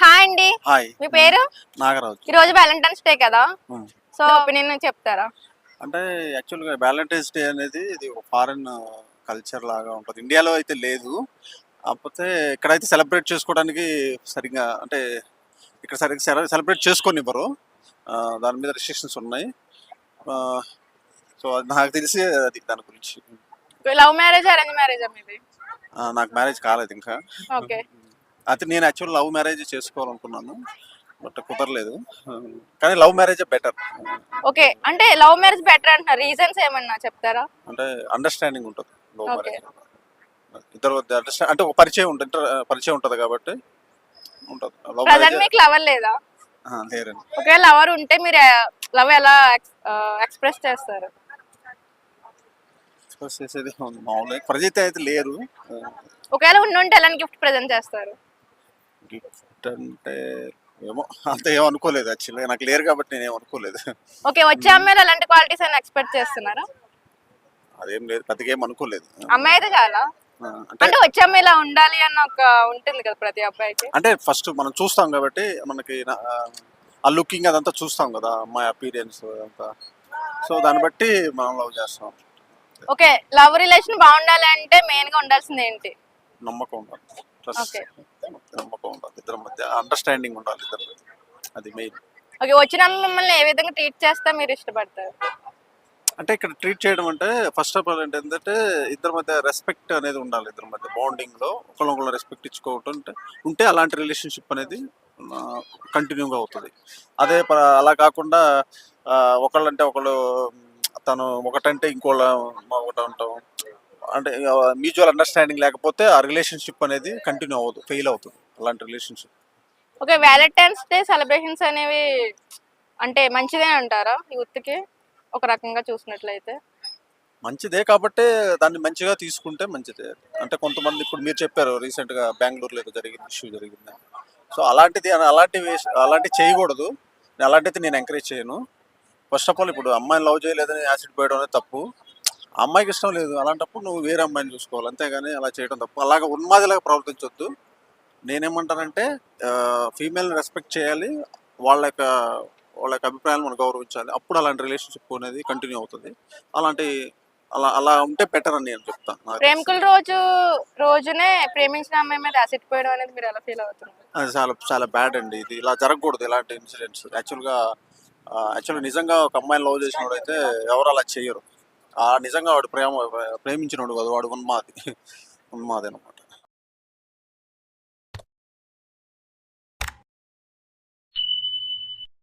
Hi అండి. Hi. మీ పేరు? నాగరాజు. ఈ రోజు వ్యాలంటైన్స్ డే కదా. సో ఒపీనియన్ చెప్తారా? అంటే యాక్చువల్గా వ్యాలంటైన్స్ డే అనేది ఇది ఒక ఫారెన్ కల్చర్ లాగా ఉంటుంది. ఇండియాలో అయితే లేదు. కాకపోతే ఇక్కడైతే సెలబ్రేట్ చేసుకోవడానికి సరిగ్గా అంటే ఇక్కడ సరిగ్గా సెలబ్రేట్ చేసుకొని ఇవ్వరు దాని మీద రిస్ట్రిక్షన్స్ ఉన్నాయి. సో అది నాకు తెలిసి అది దాని గురించి. లవ్ మ్యారేజ్ అరేంజ్ మ్యారేజ్ నాకు మ్యారేజ్ కాలేదు ఇంకా. ఓకే. అయితే నేను యాక్చువల్ లవ్ మ్యారేజ్ చేసుకోవాలనుకున్నాను బట్ కుదరలేదు. కానీ లవ్ మ్యారేజ్ బెటర్ ఓకే అంటే లవ్ మ్యారేజ్ బెటర్ అంటున్నారు రీజన్స్ ఏమన్నా చెప్తారా? అంటే అండర్స్టాండింగ్ ఉంటుంది. లవ్. మ్యారేజ్ ఇద్దరు అండర్స్టాండ్ అంటే ఒక పరిచయం ఉంటుంది పరిచయం ఉంటుంది కాబట్టి ఉంటుంది. లవ్ మ్యారేజ్ మీకు లవర్ లేదా? లేరండి. ఒకవేళ లవర్ ఉంటే మీరు లవ్ ఎలా ఎక్స్ప్రెస్ చేస్తారు? ఎక్స్ప్రెస్ చేసేది మామూలుగా ప్రజెంట్ అయితే లేరు ఒకవేళ ఉండుంటే ఎలాంటి గిఫ్ట్ ప్రజెంట్ చేస్తారు? గిఫ్ట్ అంటే ఏమో అంత ఏం అనుకోలేదు యాక్చువల్గా నాకు లేరు కాబట్టి నేను ఏం అనుకోలేదు. ఓకే వచ్చే అమ్మాయిలు ఎలాంటి క్వాలిటీస్ అని ఎక్స్పెక్ట్ చేస్తున్నారా? అదేం లేదు పెద్దగా ఏం అనుకోలేదు. అమ్మాయి అయితే చాలా ఆ, అంటే అంటే వచ్చే అమ్మాయి ఇలా ఉండాలి అన్న ఒక ఉంటుంది కదా ప్రతి అబ్బాయికి. అంటే ఫస్ట్ మనం చూస్తాం కాబట్టి మనకి నా- ఆ లుకింగ్ అదంతా చూస్తాం కదా అమ్మాయి అపీరియన్స్ అదంతా సో దాన్ని బట్టి మనం లవ్ చేస్తాం. ఓకే లవ్ రిలేషన్ బాగుండాలి అంటే మెయిన్గా ఉండాల్సింది ఏంటి? నమ్మకం ఉండాలి. Okay. నమ్మకం ఉండాలి ఇద్దరి మధ్య అండర్స్టాండింగ్ ఉండాలి ఇద్దరి మధ్య. అది మెయిన్ ఓకే వచ్చిన అమ్మాయి మిమ్మల్ని ఏ విధంగా ట్రీట్ చేస్తే మీరు ఇష్టపడతారు? అంటే ఇక్కడ ట్రీట్ చేయడం అంటే ఫస్ట్ ఆఫ్ ఆల్ ఏంటంటే ఇద్దరి మధ్య రెస్పెక్ట్ అనేది ఉండాలి ఇద్దరి మధ్య. బాండింగ్లో ఒకళ్ళొకళ్ళు రెస్పెక్ట్ ఇచ్చుకోవటం ఉంటే ఉంటే అలాంటి రిలేషన్షిప్ అనేది కంటిన్యూగా అవుతుంది. అదే అలా కాకుండా ఒకళ్ళంటే ఒకళ్ళు తను ఒకటంటే ఇంకోళ్ళ ఒకటి అంటాం అంటే మ్యూచువల్ అండర్స్టాండింగ్ లేకపోతే ఆ రిలేషన్షిప్ అనేది కంటిన్యూ అవ్వదు ఫెయిల్ అవుతుంది అలాంటి relationship okay valentines day celebrations అనేవి అంటే మంచిదే అంటారా? యూత్కి ఒక రకంగా చూసినట్లయితే. మంచిదే కాబట్టి దాన్ని మంచిగా తీసుకుంటే మంచిదే. అంటే కొంతమంది ఇప్పుడు మీరు చెప్పారు రీసెంట్గా బెంగళూరులో ఏదో జరిగింది ఇష్యూ జరిగింది సో అలాంటిది అలాంటివి అలాంటివి చేయకూడదు. అలాంటిది నేను ఎంకరేజ్ చేయను. ఫస్ట్ ఆఫ్ ఆల్ ఇప్పుడు అమ్మాయిని లవ్ చేయలేదని యాసిడ్ పోయడం అనేది తప్పు. అమ్మాయికి ఇష్టం లేదు. అలాంటప్పుడు నువ్వు వేరే అమ్మాయిని చూసుకోవాలి. అంతేగాని అలా చేయడం తప్పు. అలాగ ఉన్మాదిలాగా ప్రవర్తించొద్దు. నేనేమంటానంటే ఫీమేల్ని రెస్పెక్ట్ చేయాలి. వాళ్ళ యొక్క వాళ్ళ యొక్క అభిప్రాయాలు మనం గౌరవించాలి. అప్పుడు అలాంటి రిలేషన్షిప్ అనేది కంటిన్యూ అవుతుంది. అలాంటి అలా అలా ఉంటే బెటర్ అని నేను చెప్తాను ప్రేమికుల రోజు రోజునే ప్రేమించిన అమ్మాయి మీద యాసిడ్ పోయడం అనేది మీరు ఎలా ఫీల్ అవుతున్నారు? అది చాలా చాలా బ్యాడ్ అండి. ఇది ఇలా జరగకూడదు ఇలాంటి ఇన్సిడెంట్స్ యాక్చువల్గా యాక్చువల్గా నిజంగా ఒక అమ్మాయిని లవ్ చేసినోడు అయితే ఎవరు అలా చేయరు. నిజంగా వాడు ప్రేమ ప్రేమించినోడు కదా వాడు ఉన్మాది ఉన్మాది అనమాట